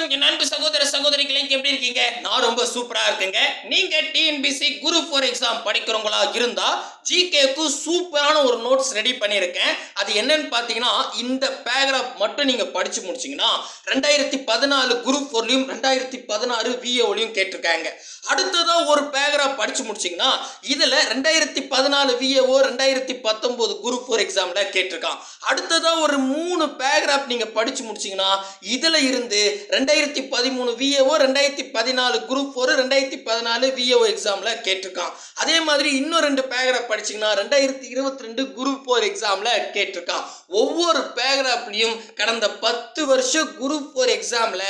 வணக்கம் நண்பு சகோதர சகோதரிகளே எப்படி இருக்கீங்க? நான் ரொம்ப சூப்பரா இருக்குங்க. நீங்க டிஎன்பிசி குரூப் ஃபோர் எக்ஸாம் படிக்கிறவங்களா இருந்தா ஜிகேக்கு சூப்பரான ஒரு நோட்ஸ் ரெடி பண்ணியிருக்கேன். அது என்னன்னு பார்த்தீங்கன்னா இந்த பேராகிராஃப் மட்டும் நீங்க படிச்சு முடிச்சீங்கன்னா ரெண்டாயிரத்தி பதினாலு குரூப் ஃபோர்லையும் ரெண்டாயிரத்தி பதினாறு விஏஓலையும் கேட்டிருக்காங்க. அடுத்ததா ஒரு பேராகிராஃப் படிச்சு முடிச்சீங்கன்னா இதுல ரெண்டாயிரத்தி பதினாலு விஏஓ ரெண்டாயிரத்தி பத்தொன்பது குரூப் ஃபோர் எக்ஸாம்ல கேட்டிருக்கான். அடுத்ததா ஒரு மூணு பேராகிராஃப் நீங்க படிச்சு முடிச்சீங்கன்னா இதுல இருந்து ரெண்டு ரெண்டாயிரத்தி பதிமூணு விஏஓ ரெண்டாயிரத்தி பதினாலு குரூப் ஃபோர் ரெண்டாயிரத்தி பதினாலு விஏஓ எக்ஸாமில் கேட்டிருக்கான். அதே மாதிரி இன்னும் ரெண்டு பேராகிராஃப் படிச்சீங்கன்னா ரெண்டாயிரத்தி இருபத்தி ரெண்டு குரூப் ஃபோர் எக்ஸாமில் கேட்டிருக்கான். ஒவ்வொரு பேராகிராஃப்லையும் கடந்த பத்து வருஷம் குரூப் ஃபோர் எக்ஸாமில்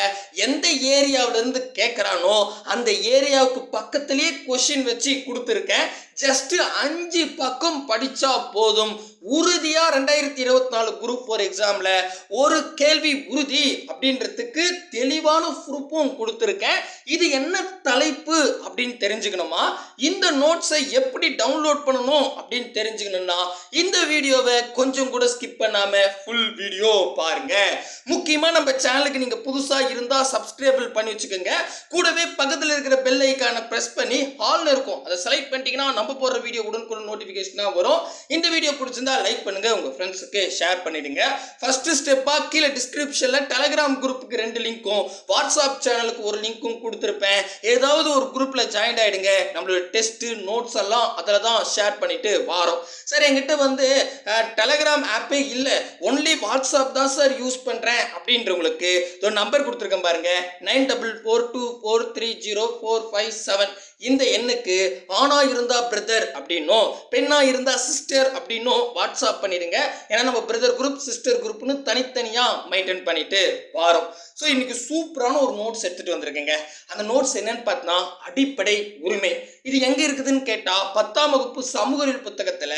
எந்த ஏரியாவிலேருந்து கேட்குறானோ அந்த ஏரியாவுக்கு பக்கத்துலேயே கொஷின் வச்சு கொடுத்துருக்கேன். ஜஸ்ட் அஞ்சு பக்கம் படிச்சா போதும். உறுதியா ரெண்டாயிரத்தி இருபத்தி நாலு குரூப் ஃபோர் எக்ஸாம்ல ஒரு கேள்வி உறுதி அப்படின்றதுக்கு தெளிவான ப்ரூஃபும் கொடுத்துருக்கேன். இது என்ன தலைப்பு அப்படின்னு தெரிஞ்சுக்கணுமா? இந்த நோட்ஸை எப்படி டவுன்லோட் பண்ணணும் அப்படின்னு தெரிஞ்சுக்கணும்னா இந்த வீடியோவை கொஞ்சம் கூட ஸ்கிப் பண்ணாம ஃபுல் வீடியோ பாருங்க. முக்கியமா நம்ம சேனலுக்கு நீங்க புதுசா இருந்தா சப்ஸ்கிரைபிள் பண்ணி வச்சுக்கோங்க. கூடவே பக்கத்தில் இருக்கிற பெல் ஐக்கானை பிரஸ் பண்ணி ஹால்னு இருக்கும். அதை செலக்ட் பண்ணிட்டீங்கன்னா நம்ம போடுற வீடியோ உடனுக்குடன் நோட்டிஃபிகேஷனாக வரும். இந்த வீடியோ பிடிச்சிருந்தா லைக் பண்ணுங்க உங்க ஃப்ரெண்ட்ஸுக்கு ஷேர் பண்ணிடுங்க. ஃபர்ஸ்ட் ஸ்டெப்பாக கீழே டிஸ்கிரிப்ஷனில் டெலகிராம் குரூப்புக்கு ரெண்டு லிங்க்கும் வாட்ஸ்அப் சேனலுக்கு ஒரு லிங்க்கும் கொடுத்துருப்பேன். ஏதாவது ஒரு குரூப்பில் ஜாயின் ஆயிடுங்க. நம்மளோட டெஸ்ட்டு நோட்ஸ் எல்லாம் அதில் தான் ஷேர் பண்ணிட்டு வாரோம். சார் என்கிட்ட வந்து டெலகிராம் ஆப்பே இல்லை. ஒன்லி வாட்ஸ்அப் தான் சார் யூஸ் பண்ணுறேன் அப்படின்றவங்களுக்கு ஒரு நம்பர் கொடுத்துருக்கேன் பாருங்க. Nine double four two four three zero four five seven இந்த எண்ணுக்கு ஆனாக இருந்தால் பிரதர் அப்படின்னும் பெண்ணா இருந்தா சிஸ்டர் அப்படின்னும் வாட்ஸ்அப் பண்ணிடுங்க. ஏன்னா நம்ம பிரதர் குரூப் சிஸ்டர் குரூப்னு தனித்தனியா மெயின்டைன் பண்ணிட்டு வாரோம். ஸோ இன்னைக்கு சூப்பரான ஒரு நோட்ஸ் எடுத்துகிட்டு வந்திருக்கேங்க. அந்த நோட்ஸ் என்னன்னு பார்த்தா அடிப்படை உரிமை. இது எங்கே இருக்குதுன்னு கேட்டால் பத்தாம் வகுப்பு சமூகவியல் புத்தகத்தில் புத்தகத்துல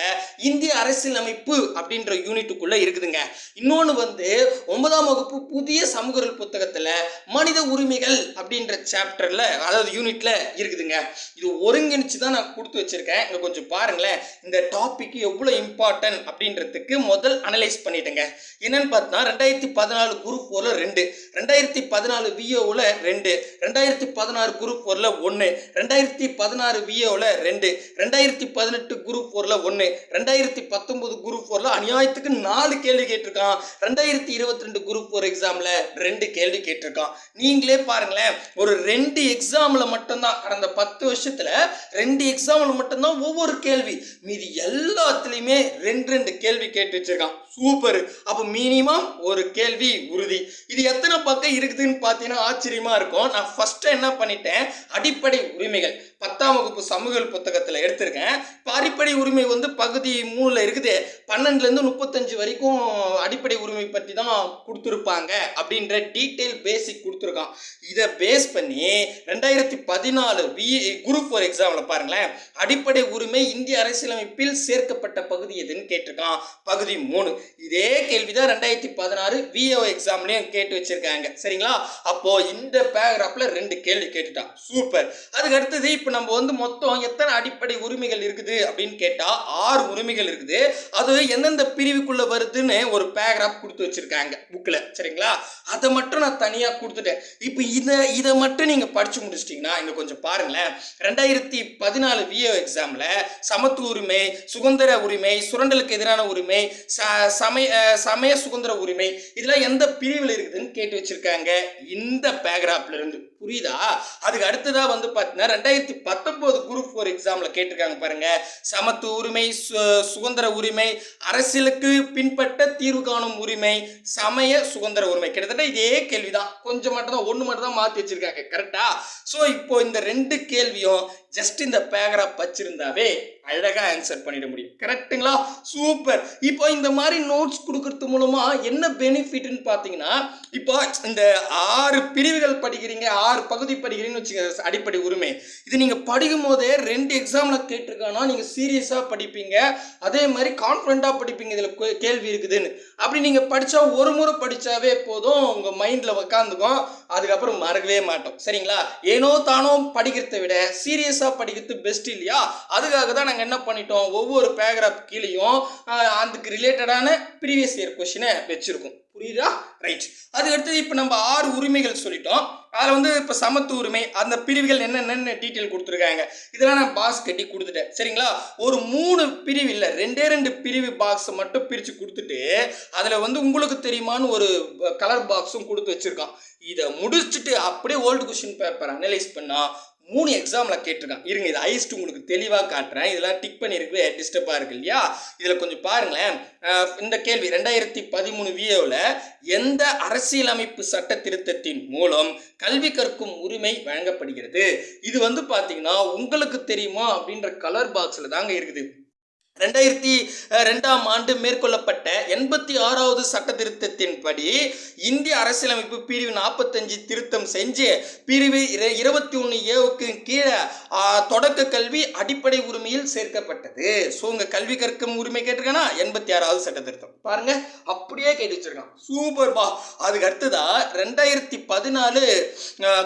இந்திய அரசியலமைப்பு அப்படின்ற யூனிட்டுக்குள்ளே இருக்குதுங்க. இன்னொன்று வந்து ஒன்பதாம் வகுப்பு புதிய சமூகவியல் புத்தகத்தில் புத்தகத்துல மனித உரிமைகள் அப்படின்ற சாப்டரில் அதாவது யூனிட்ல இருக்குதுங்க. இது ஒருங்கிணைச்சு தான் நான் கொடுத்து வச்சிருக்கேன். இங்கே கொஞ்சம் பாருங்களேன். இந்த டாபிக் எவ்வளோ இம்பார்ட்டன்ட் அப்படின்றதுக்கு முதல் அனலைஸ் பண்ணிட்டேங்க. என்னன்னு பார்த்தா ரெண்டாயிரத்தி பதினாலு குரூப் ஃபோர்ல ரெண்டு. ரெண்டாயிரத்தி ரெண்டாயிரத்தி பதினாலு விஓவில் ரெண்டு ரெண்டாயிரத்தி பதினாறு குரூப் ஃபோரில் ஒன்று ரெண்டாயிரத்தி பதினாறு விஓவில் ரெண்டு ரெண்டாயிரத்தி பதினெட்டு குரூப் ஃபோரில் ஒன்று ரெண்டாயிரத்தி பத்தொம்போது குரூப் ஃபோரில் அநியாயத்துக்கு நாலு கேள்வி கேட்டிருக்கான். ரெண்டாயிரத்தி இருபத்தி ரெண்டு குரூப் ஃபோர் எக்ஸாமில் ரெண்டு கேள்வி கேட்டிருக்கான். நீங்களே பாருங்களேன் ஒரு ரெண்டு எக்ஸாமில் மட்டும்தான் கடந்த பத்து வருஷத்தில் ரெண்டு எக்ஸாமில் மட்டும்தான் ஒவ்வொரு கேள்வி மீதி எல்லாத்துலேயுமே ரெண்டு ரெண்டு கேள்வி கேட்டு சூப்பர். அப்போ மினிமம் ஒரு கேள்வி உறுதி. இது எத்தனை பக்கம் இருக்குதுன்னு பார்த்தீங்கன்னா ஆச்சரியமா இருக்கும். நான் ஃபஸ்ட்டு என்ன பண்ணிட்டேன்? அடிப்படை உரிமைகள். பத்தாம் வகுப்பு சமூகல் புத்தகத்தில் எடுத்திருக்கேன். இப்போ அடிப்படை உரிமை வந்து பகுதி மூணில் இருக்குது. பன்னெண்டுலேருந்து முப்பத்தஞ்சு வரைக்கும் அடிப்படை உரிமை பற்றி தான் கொடுத்துருப்பாங்க அப்படின்ற டீட்டெயில் பேசிக் கொடுத்துருக்கான். இதை பேஸ் பண்ணி ரெண்டாயிரத்தி பதினாலு வி குரூப் ஃபோர் எக்ஸாமில் பாருங்களேன். அடிப்படை உரிமை இந்திய அரசியலமைப்பில் சேர்க்கப்பட்ட பகுதி எதுன்னு கேட்டிருக்கான். பகுதி மூணு. இதே கேள்வி தான் ரெண்டாயிரத்தி பதினாறு விஓ எக்ஸாம்லேயும் கேட்டு வச்சிருக்காங்க. சரிங்களா? அப்போது இந்த பேராகிராஃபில் ரெண்டு கேள்வி கேட்டுட்டான். சூப்பர் அதுக்கு அடுத்தது இப்போ நம்ம வந்து மொத்தம் எத்தனை அடிப்படை உரிமைகள் இருக்குது அப்படின்னு கேட்டால் ஆறு உரிமைகள் இருக்குது. அது எந்தெந்த பிரிவுக்குள்ள வருதுன்னு ஒரு பேராகிராஃப் கொடுத்து வச்சிருக்காங்க புக்கில் சரிங்களா? அதை மட்டும் நான் தனியாக கொடுத்துட்டேன். இப்போ இதை இதை மட்டும் நீங்கள் படித்து முடிச்சிட்டிங்கன்னா இங்கே கொஞ்சம் பாருங்களேன். ரெண்டாயிரத்தி பதினாலு விஓ எக்ஸாமில் சமத்துவ உரிமை சுதந்திர உரிமை சுரண்டலுக்கு எதிரான உரிமை ச சமய சமய சுதந்திர உரிமை இதெல்லாம் எந்த பிரிவில் இருக்குதுன்னு கேட்டு வச்சிருக்காங்க. இந்த பேராகிராஃப்ல இருந்து. புரியுதா? அதுக்கு அடுத்ததாக வந்து பார்த்தீங்கன்னா ரெண்டாயிரத்தி பத்தொன்பது குரூப் ஃபோர் எக்ஸாம்ல கேட்டிருக்காங்க பாருங்க. சமத்துவ உரிமை சு- சுதந்திர உரிமை அரசியலுக்கு பின்பற்ற தீர்வு காணும் உரிமை சமய சுதந்திர உரிமை. கிட்டத்தட்ட இதே கேள்விதான். கொஞ்சம் மட்டும் தான் ஒன்று மட்டும் தான் மாற்றி வச்சிருக்காங்க கரெக்டா ஸோ இப்போ இந்த ரெண்டு கேள்வியும் ஜஸ்ட் இந்த பேராகிராஃப் வச்சிருந்தாவே அழகாக ஆன்சர் பண்ணிட முடியும். கரெக்ட்டுங்களா சூப்பர் இப்போ இந்த மாதிரி நோட்ஸ் கொடுக்கறது மூலமாக என்ன பெனிஃபிட்னு பார்த்தீங்கன்னா இப்போ இந்த ஆறு பிரிவுகள் படிக்கிறீங்க ஆறு பகுதி படிக்கிறீங்கன்னு வச்சுக்க அடிப்படை உரிமை. இது நீங்கள் படிக்கும் போதே ரெண்டு எக்ஸாம்ல கேட்டிருக்கானா நீங்கள் சீரியஸாக படிப்பீங்க அதே மாதிரி கான்ஃபிடண்ட்டாக படிப்பீங்க இதில் கேள்வி இருக்குதுன்னு. அப்படி நீங்கள் படித்தா ஒரு முறை படித்தாவே போதும் உங்கள் மைண்டில் உக்காந்துக்கும் அதுக்கப்புறம் மறக்கவே மாட்டோம். சரிங்களா? ஏனோ தானோ படிக்கிறதை விட சீரியஸாக படிக்கிறது பெஸ்ட் இல்லையா? அதுக்காக தான் நாங்கள் என்ன பண்ணிட்டோம்? ஒவ்வொரு பேராகிராஃப் கீழேயும் அதுக்கு ரிலேட்டடான ப்ரீவியஸ் இயர் கொஷினை வச்சுருக்கோம். புரியுதா? ரைட் அதுக்கடுத்து இப்போ நம்ம ஆறு உரிமைகள் சொல்லிட்டோம். அதில் வந்து இப்போ சமத்து உரிமை அந்த பிரிவுகள் என்னென்னு டீட்டெயில் கொடுத்துருக்காங்க. இதெல்லாம் நான் பாக்ஸ் கட்டி கொடுத்துட்டேன். சரிங்களா? ஒரு மூணு பிரிவு இல்லை ரெண்டே ரெண்டு பிரிவு பாக்ஸ் மட்டும் பிரித்து கொடுத்துட்டு அதில் வந்து உங்களுக்கு தெரியுமான்னு ஒரு கலர் பாக்ஸும் கொடுத்து வச்சுருக்கான். இதை முடிச்சுட்டு அப்படியே ஓல்டு கொஷின் பேப்பர் அனலைஸ் பண்ணால் மூணு எக்ஸாமில் கேட்டிருக்கான் இருங்க இது ஐஸ்ட் உங்களுக்கு தெளிவாக காட்டுறேன். இதெல்லாம் டிக் பண்ணியிருக்கு டிஸ்டர்பாக இருக்கு இல்லையா? இதில் கொஞ்சம் பாருங்களேன். இந்த கேள்வி ரெண்டாயிரத்தி பதிமூணு விஏவில் எந்த அரசியலமைப்பு சட்ட திருத்தத்தின் மூலம் கல்வி கற்கும் உரிமை வழங்கப்படுகிறது? இது வந்து பார்த்தீங்கன்னா உங்களுக்கு தெரியுமா? அப்படின்ற கலர் பாக்ஸில் தாங்க இருக்குது. ரெண்டாயிரத்தி ரெண்டாம் ஆண்டு மேற்கொள்ளப்பட்ட எண்பத்தி ஆறாவது சட்ட திருத்தத்தின்படி இந்திய அரசியலமைப்பு பிரிவு நாற்பத்தஞ்சு திருத்தம் செஞ்சு பிரிவு இருபத்தி ஒன்று ஏவுக்கு கீழே தொடக்க கல்வி அடிப்படை உரிமையில் சேர்க்கப்பட்டது. ஸோ உங்கள் கல்வி கற்கும் உரிமை கேட்டிருக்கேன்னா எண்பத்தி ஆறாவது சட்ட திருத்தம் பாருங்க அப்படியே கேட்டு வச்சிருக்கான். சூப்பர் பா. அதுக்கு அடுத்ததா ரெண்டாயிரத்தி பதினாலு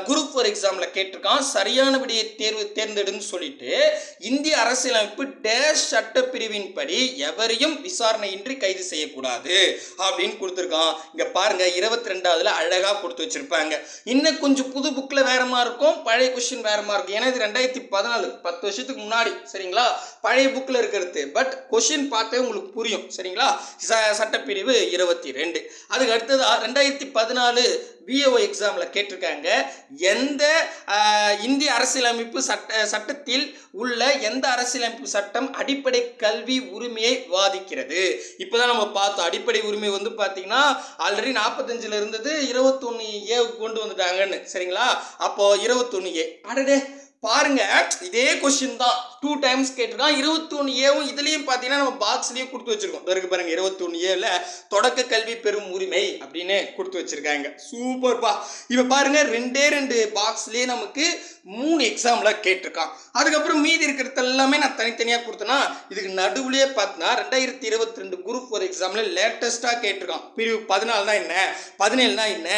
குரூப் ஃபோர் எக்ஸாமில் கேட்டிருக்கான். சரியான விடையை தேர்வு தேர்ந்தெடுன்னு சொல்லிட்டு இந்திய அரசியலமைப்பு டேஷ் சட்ட பிரிவின்படி எவரையும் விசாரணையின்றி கைது செய்யக்கூடாது அப்படின்னு கொடுத்துருக்கான். இங்க பாருங்க இருபத்தி ரெண்டாவதுல அழகா கொடுத்து வச்சிருப்பாங்க. இன்னும் கொஞ்சம் புது புக்ல வேறமா இருக்கும் பழைய கொஸ்டின் வேறமா இருக்கும். ஏன்னா இது ரெண்டாயிரத்தி பதினாலு பத்து வருஷத்துக்கு முன்னாடி சரிங்களா? பழைய புக்ல இருக்கிறது. பட் கொஸ்டின் பார்த்தே உங்களுக்கு புரியும் சரிங்களா? ச- சட்டப்பிரிவு இருபத்தி ரெண்டு. அதுக்கு அடுத்ததா ரெண்டாயிரத்தி பதினாலு பிஏஓ எக்ஸாமில் கேட்டிருக்காங்க. எந்த இந்திய அரசியலமைப்பு சட்ட சட்டத்தில் உள்ள எந்த அரசியலமைப்பு சட்டம் அடிப்படை கல்வி உரிமையை வாதிக்கிறது? இப்போ தான் நம்ம பார்த்தோம். அடிப்படை உரிமை வந்து பார்த்தீங்கன்னா ஆல்ரெடி நாற்பத்தஞ்சில் இருந்தது இருபத்தொன்று ஏ கொண்டு வந்துட்டாங்கன்னு. சரிங்களா? அப்போது இருபத்தொன்று ஏ அடடே பாருங்கள் இதே கொஸ்டின் தான். டூ டைம்ஸ் கேட்டிருக்கான். இருபத்தொன்று ஏவும் இதுலேயும் பார்த்தீங்கன்னா நம்ம பாக்ஸ்லேயே கொடுத்து வச்சிருக்கோம். இருக்கு பாருங்க இருபத்தொன்று ஏல தொடக்க கல்வி பெறும் உரிமை அப்படின்னு கொடுத்து வச்சிருக்காங்க. சூப்பர்ப்பா இப்போ பாருங்க ரெண்டே ரெண்டு பாக்ஸ்லேயே நமக்கு மூணு எக்ஸாமில் கேட்டிருக்கான். அதுக்கப்புறம் மீதி இருக்கிறது எல்லாமே நான் தனித்தனியாக கொடுத்தேன்னா இதுக்கு நடுவுலயே பார்த்தீங்கன்னா ரெண்டாயிரத்தி இருபத்தி ரெண்டு குரூப் ஒரு எக்ஸாமில் லேட்டஸ்ட்டாக கேட்டிருக்கான். பிரிவு பதினாலுனா என்ன? பதினேழுனா என்ன?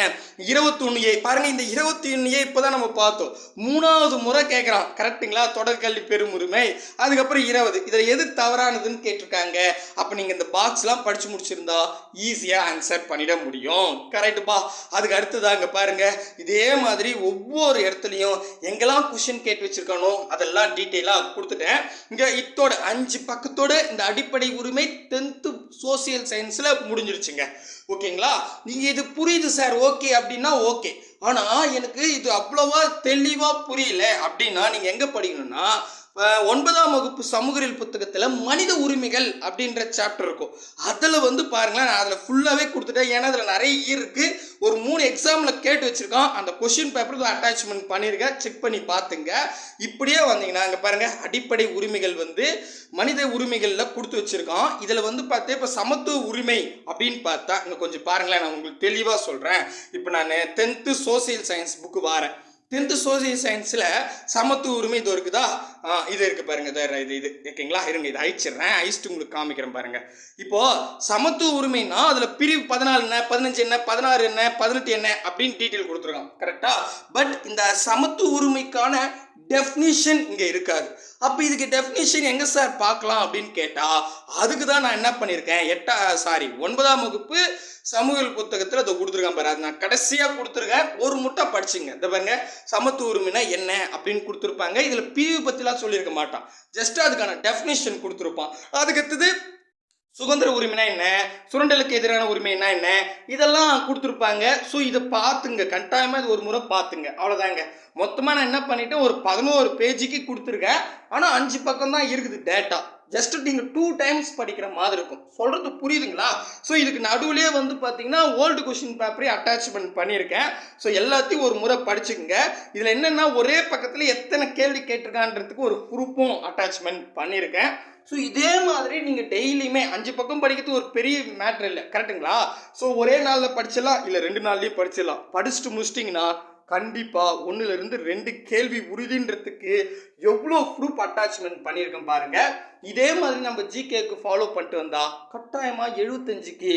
இருபத்தொன்று ஏ பாருங்க இந்த இருபத்தி ஒன்று ஏ இப்போ தான் நம்ம பார்த்தோம். மூணாவது முறை கேட்குறான் கரெக்டுங்களா தொடர்கல்வி பெரும் உரிமை அதுக்கப்புறம் இருபது. இதில் எது தவறானதுன்னு கேட்டிருக்காங்க. அப்போ நீங்கள் இந்த பாக்ஸ்லாம் படித்து முடிச்சிருந்தா ஈஸியாக ஆன்சர் பண்ணிட முடியும். கரெக்டுப்பா அதுக்கு அடுத்ததாங்க பாருங்க. இதே மாதிரி ஒவ்வொரு இடத்துலையும் எங்கெல்லாம் கொஷின் கேட்டு வச்சிருக்கானோ அதெல்லாம் டீட்டெயிலாக கொடுத்துட்டேன். இங்கே இத்தோட அஞ்சு பக்கத்தோட இந்த அடிப்படை உரிமை டென்த்து சோசியல் சயின்ஸில் முடிஞ்சிருச்சுங்க. ஓகேங்களா நீங்கள் இது புரியுது சார். ஓகே அப்படின்னா ஓகே ஆனால் எனக்கு இது அவ்வளோவா தெளிவாக புரியல. அப்படின்னா நீங்கள் எங்கே படிக்கணும்னா ஒன்பதாம் வகுப்பு சமூகரியல் புத்தகத்தில் மனித உரிமைகள் அப்படின்ற சாப்டர் இருக்கும். அதில் வந்து பாருங்களேன் நான் அதில் ஃபுல்லாகவே கொடுத்துட்டேன். ஏன்னா அதில் நிறைய இருக்குது ஒரு மூணு எக்ஸாமில் கேட்டு வச்சுருக்கோம். அந்த கொஷின் பேப்பருக்கு அட்டாச்மெண்ட் பண்ணியிருக்கேன் செக் பண்ணி பார்த்துங்க. இப்படியே வந்தீங்கன்னா அங்கே பாருங்கள் அடிப்படை உரிமைகள் வந்து மனித உரிமைகளில் கொடுத்து வச்சுருக்கோம். இதில் வந்து பார்த்தே இப்போ சமத்துவ உரிமை அப்படின்னு பார்த்தா இங்கே கொஞ்சம் பாருங்களேன் நான் உங்களுக்கு தெளிவாக சொல்கிறேன் இப்போ நான் டென்த்து சோசியல் சயின்ஸ் புக்கு வாரேன். டென்த்து சோசியல் சயின்ஸில் சமத்துவ உரிமை இது இருக்குதா? இது இருக்குது பாருங்க. இது இது இது ஓகேங்களா இருங்க இது அழிச்சிடுறேன். அழிச்சிட்டு உங்களுக்கு காமிக்கிறேன் பாருங்க. இப்போது சமத்துவ உரிமைனா அதில் பிரிவு பதினாலு என்ன பதினஞ்சு என்ன பதினாறு என்ன பதினெட்டு என்ன அப்படின்னு டீட்டெயில் கொடுத்துருக்கான். கரெக்டாக பட் இந்த சமத்துவ உரிமைக்கான டெஃபினிஷன் இங்கே இருக்காது. அப்போ இதுக்கு டெஃபினிஷன் எங்கே சார் பார்க்கலாம் அப்படின்னு கேட்டால் அதுக்கு தான் நான் என்ன பண்ணியிருக்கேன் எட்டா சாரி ஒன்பதாம் வகுப்பு சமூகல் புத்தகத்தில் அதை கொடுத்துருக்கேன் பாரு. அது நான் கடைசியாக கொடுத்துருக்கேன். ஒரு முட்டை படிச்சுங்க. இந்த பாருங்க சமத்துவ உரிமைனா என்ன அப்படின்னு கொடுத்துருப்பாங்க. இதில் பிரிவு பற்றிலாம் சொல்லியிருக்க மாட்டான். ஜஸ்ட் அதுக்கான டெஃபினிஷன் கொடுத்துருப்பான். அதுக்கடுத்தது சுதந்திர உரிமைனா என்ன? சுரண்டலுக்கு எதிரான உரிமைனா என்ன? இதெல்லாம் கொடுத்துருப்பாங்க. ஸோ இதை பார்த்துங்க. கட்டாயமாக இது ஒரு முறை பார்த்துங்க. அவ்வளோதாங்க மொத்தமாக நான் என்ன பண்ணிட்டேன்? ஒரு பதினோரு பேஜுக்கு கொடுத்துருக்கேன். ஆனால் அஞ்சு பக்கம் தான் இருக்குது டேட்டா ஜஸ்ட் நீங்கள் டூ டைம்ஸ் படிக்கிற மாதிரி இருக்கும். சொல்கிறது புரியுதுங்களா? ஸோ இதுக்கு நடுவிலே வந்து பார்த்தீங்கன்னா ஓல்டு கொஷின் பேப்பரே அட்டாச்மெண்ட் பண்ணியிருக்கேன். ஸோ எல்லாத்தையும் ஒரு முறை படிச்சுக்கோங்க. இதில் என்னென்னா ஒரே பக்கத்தில் எத்தனை கேள்வி கேட்டிருக்கான்றதுக்கு ஒரு குரூப்பும் அட்டாச்மெண்ட் பண்ணியிருக்கேன். ஸோ இதே மாதிரி நீங்கள் டெய்லியுமே அஞ்சு பக்கம் படிக்கிறது ஒரு பெரிய மேட்ரு இல்லை. கரெக்ட்டுங்களா ஸோ ஒரே நாளில் படிச்சிடலாம் இல்லை ரெண்டு நாள்லேயும் படிச்சிடலாம். படிச்சுட்டு முடிச்சிட்டிங்கன்னா கண்டிப்பாக ஒன்றுலேருந்து ரெண்டு கேள்வி உறுதின்றதுக்கு எவ்வளோ ப்ரூஃப் அட்டாச்மெண்ட் பண்ணியிருக்கேன் பாருங்க. இதே மாதிரி நம்ம ஜிகேக்கு ஃபாலோ பண்ணிட்டு வந்தால் கட்டாயமாக எழுபத்தஞ்சுக்கு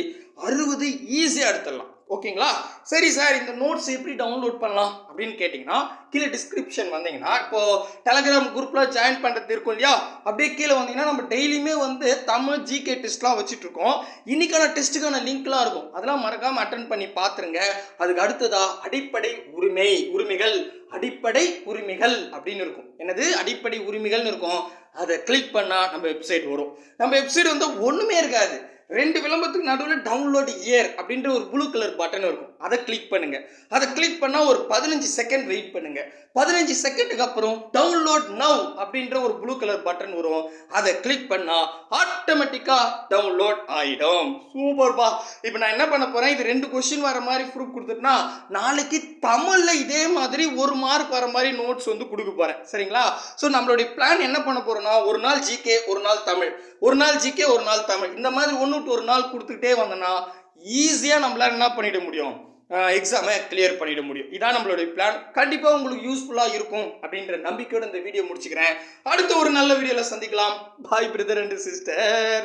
அறுபது ஈஸியாக எடுத்துடலாம். ஓகேங்களா? சரி சார் இந்த நோட்ஸ் எப்படி டவுன்லோட் பண்ணலாம் அப்படின்னு கேட்டிங்கன்னா கீழே டிஸ்கிரிப்ஷன் வந்தீங்கன்னா இப்போ டெலகிராம் குரூப்பில் ஜாயின் பண்ணுறது இருக்கும் இல்லையா? அப்படியே கீழே வந்தீங்கன்னா நம்ம டெய்லியுமே வந்து தமிழ் ஜிகே டெஸ்ட்லாம் வச்சுட்ருக்கோம் இன்றைக்கான இன்னைக்கான டெஸ்ட்டுக்கான லிங்க்லாம் இருக்கும். அதெல்லாம் மறக்காமல் அட்டன் பண்ணி பார்த்துருங்க அதுக்கு அடுத்ததா அடிப்படை உரிமை உரிமைகள் அடிப்படை உரிமைகள் அப்படின்னு இருக்கும். என்னது? அடிப்படை உரிமைகள்னு இருக்கும். அதை கிளிக் பண்ணால் நம்ம வெப்சைட் வரும். நம்ம வெப்சைட் வந்து ஒன்றுமே இருக்காது. ரெண்டு விளம்பரத்துக்கு நடுவில் டவுன்லோட் இயர் அப்படின்ற ஒரு ப்ளூ கலர் பட்டன் இருக்கும். அதை கிளிக் பண்ணுங்க. அதை கிளிக் பண்ணால் ஒரு பதினஞ்சு செகண்ட் வெயிட் பண்ணுங்க. பதினஞ்சு செகண்டுக்கு அப்புறம் டவுன்லோட் நவ் அப்படின்ற ஒரு ப்ளூ கலர் பட்டன் வரும். அதை கிளிக் பண்ணால் ஆட்டோமேட்டிக்காக டவுன்லோட் ஆகிடும் சூப்பர்பா இப்போ நான் என்ன பண்ண போகிறேன் இது ரெண்டு கொஸ்டின் வர மாதிரி ப்ரூஃப் கொடுத்துட்டுனா நாளைக்கு தமிழில் இதே மாதிரி ஒரு மார்க் வர மாதிரி நோட்ஸ் வந்து கொடுக்க போகிறேன் சரிங்களா? ஸோ நம்மளுடைய பிளான் என்ன பண்ண போகிறோம்னா ஒரு நாள் ஜிகே ஒரு நாள் தமிழ். ஒரு நாள் ஜிகே ஒரு நாள் தமிழ். இந்த மாதிரி ஒன்று விட்டு ஒரு நாள் கொடுத்துக்கிட்டே வந்தோன்னா ஈஸியாக நம்மளால் என்ன பண்ணிட முடியும்? எக்ஸாமை கிளியர் பண்ணிட முடியும். இதான் நம்மளுடைய பிளான் கண்டிப்பாக உங்களுக்கு யூஸ்ஃபுல்லாக இருக்கும் அப்படின்ற நம்பிக்கையோடு இந்த வீடியோ முடிச்சுக்கிறேன். அடுத்த ஒரு நல்ல வீடியோவில் சந்திக்கலாம். பாய் பிரதர் அண்ட் சிஸ்டர்